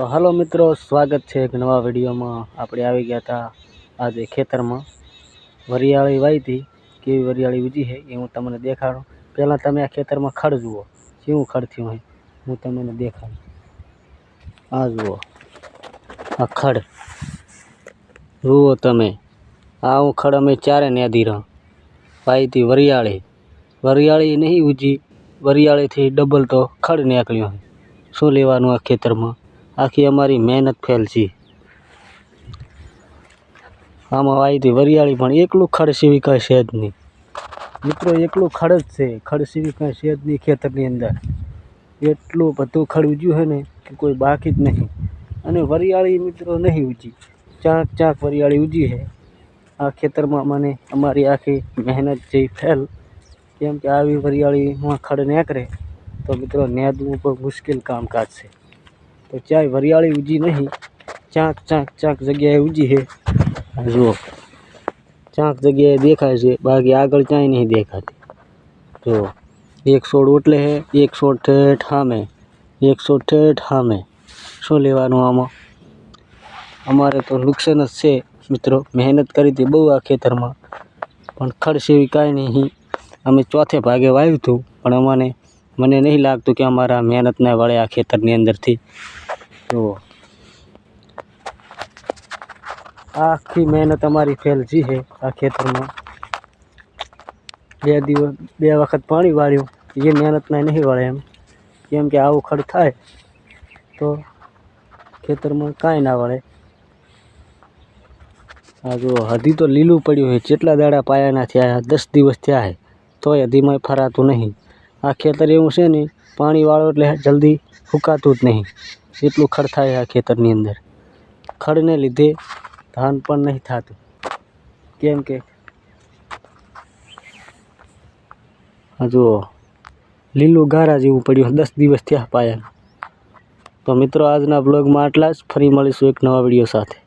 તો હલો મિત્રો, સ્વાગત છે એક નવા વિડીયોમાં. આપણે આવી ગયા હતા આજે ખેતરમાં. વરિયાળી વાવી કેવી વરિયાળી ઉજી છે એ હું તમને દેખાડું. પહેલાં તમે આ ખેતરમાં ખડ જુઓ. કેવું ખડ થયું હોય હું તમને દેખાડું. આ જુઓ. આ ખડ. જુઓ તમે. આ હું ખડ અમે ચારે ન્યાધી રહો. વાવી વરિયાળી. વરિયાળી નહીં ઉજી વરિયાળીથી ડબલ તો ખડ નીકળ્યું શું લેવાનું આ ખેતરમાં? આખી અમારી મહેનત ફેલ છે. આમાં વાવી હતી વરિયાળી પણ એકલું ખડ સિવાય કાંઈ છે નહીં. મિત્રો, એકલું ખડ જ છે. ખડ સિવાય કાંઈ જ નહીં ખેતરની અંદર. એટલું બધું ખડ ઉજ્યું છે ને કે કોઈ બાકી જ નહીં. અને વરિયાળી મિત્રો નહીં ઉજી. ચાંક ચાંક વરિયાળી ઉજી છે. આ ખેતરમાં મને અમારી આખી મહેનત જે ફેલ, કેમ કે આવી વરિયાળીમાં ખડ નેકરે તો મિત્રો નેદવું બહુ મુશ્કેલ કામકાજ છે. તો ચાય વરિયાળી ઉજી નહીં. ચાંક ચાંક ચાંક જગ્યાએ ઉજી છે. જુઓ. ચાંક જગ્યાએ દેખાય છે. બાકી આગળ ક્યાંય નહીં દેખાતી. જુઓ. એક છોડ ઓટલે છે, એક છોડ ઠેઠ સામે. એક છોડ ઠેઠ સામે. શું લેવાનું આમાં? અમારે તો નુકસાન જ છે, મિત્રો. મહેનત કરી હતી બહુ આ ખેતરમાં. પણ ખર્ચ એવી કાંઈ નહીં અમે ચોથે ભાગે વાવ્યું હતું, પણ અમને મને નહીં લાગતું કે અમારા મહેનતના વળે આ ખેતરની અંદરથી. જુઓ. આખી મહેનત અમારી ફેલ જી છે આ ખેતરમાં. બે દિવસ, બે વખત પાણી વાળ્યું. એ મહેનતના નહીં વળે એમ. કેમ કે આવું ખડ થાય, તો ખેતરમાં કાંઈ ના વળે. આ જો હજી તો લીલું પડ્યું છે. જેટલા દાડા પાયાના થયા, દસ દિવસ થયા છે, તોય હદીમાં ફરાતું નહીં. આ ખેતર એવું છે ને, પાણી વાળો એટલે જલ્દી સુકાતું જ નહીં. એટલું ખડ થાય આ ખેતરની અંદર. ખડને લીધે ધાન પણ નહીં થતું. કેમ કે જુઓ, લીલું ગારા જેવું પડ્યું દસ દિવસ થયા પાયા તો મિત્રો, આજના બ્લોગમાં આટલા જ. ફરી મળીશું એક નવા વીડિયો સાથે.